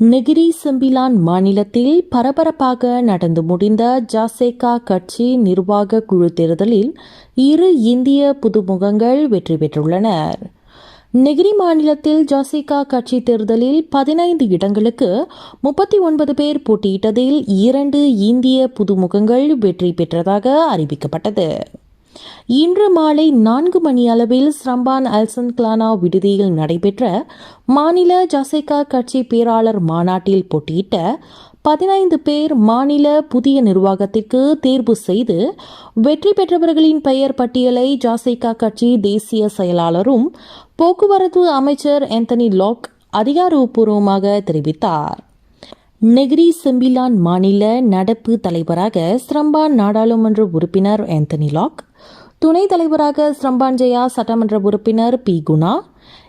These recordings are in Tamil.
நெகிரி செம்பிலான் மாநிலத்தில் பரபரப்பாக நடந்து முடிந்த ஜாசேகா கட்சி நிர்வாக குழு தேர்தலில் இரு இந்திய புதுமுகங்கள் வெற்றி பெற்றுள்ளனர் நெகிரி மாநிலத்தில் ஜாசிகா கட்சி தேர்தலில் பதினைந்து இடங்களுக்கு முப்பத்தி ஒன்பது பேர் போட்டியிட்டதில் இரண்டு இந்திய புதுமுகங்கள் வெற்றி பெற்றதாக அறிவிக்கப்பட்டது. இன்று மாலை நான்கு மணி அளவில் ஸ்ரம்பான் அல்சன் கிளானா விடுதியில் நடைபெற்ற மாநில ஜசைகா கட்சி பேராளர் மாநாட்டில் போட்டியிட்ட பதினைந்து பேர் மாநில புதிய நிர்வாகத்திற்கு தேர்வு செய்து வெற்றி பெற்றவர்களின் பெயர் பட்டியலை ஜாசைகா கட்சி தேசிய செயலாளரும் போக்குவரத்து அமைச்சர் ஆந்தனி லாக் அதிகாரப்பூர்வமாக தெரிவித்தார். நெகிரி செம்பிலான் மாநில நடப்பு தலைவராக ஸ்ரம்பான் நாடாளுமன்ற உறுப்பினர் ஆந்தனி லாக் துணைத் தலைவராக ஸ்ரம்பான் சட்டமன்ற உறுப்பினர் பி. குணா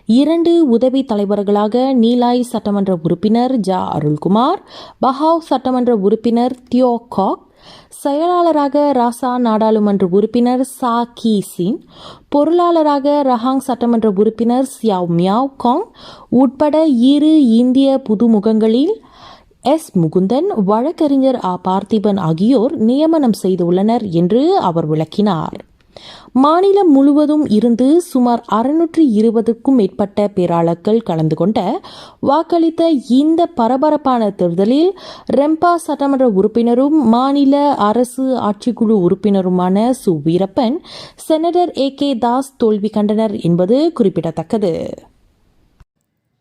இரண்டு உதவி தலைவர்களாக நீலாய் சட்டமன்ற உறுப்பினர் ஜா. அருள்குமார் பஹாவ் சட்டமன்ற உறுப்பினர் தியோ காக் செயலாளராக ராசா நாடாளுமன்ற உறுப்பினர் சா. கி. சின் பொருளாளராக ரஹாங் சட்டமன்ற உறுப்பினர் சியாவ் மியாவ் காங் உட்பட இரு இந்திய புதுமுகங்களில் எஸ். முகுந்தன் வழக்கறிஞர் ஆ. பார்த்திபன் ஆகியோர் நியமனம் செய்துள்ளனர் என்று அவர் விளக்கினார். மாநிலம் முழுவதும் இருந்து சுமார் அறுநூற்றி இருபதுக்கும் மேற்பட்ட பேராளர்கள் கலந்து கொண்ட வாக்களித்த இந்த பரபரப்பான தேர்தலில் ரெம்பா சட்டமன்ற உறுப்பினரும் மாநில அரசு ஆட்சிக்குழு உறுப்பினருமான Su. Veerappan senator A. K. Das தோல்வி கண்டனர் என்பது குறிப்பிடத்தக்கது.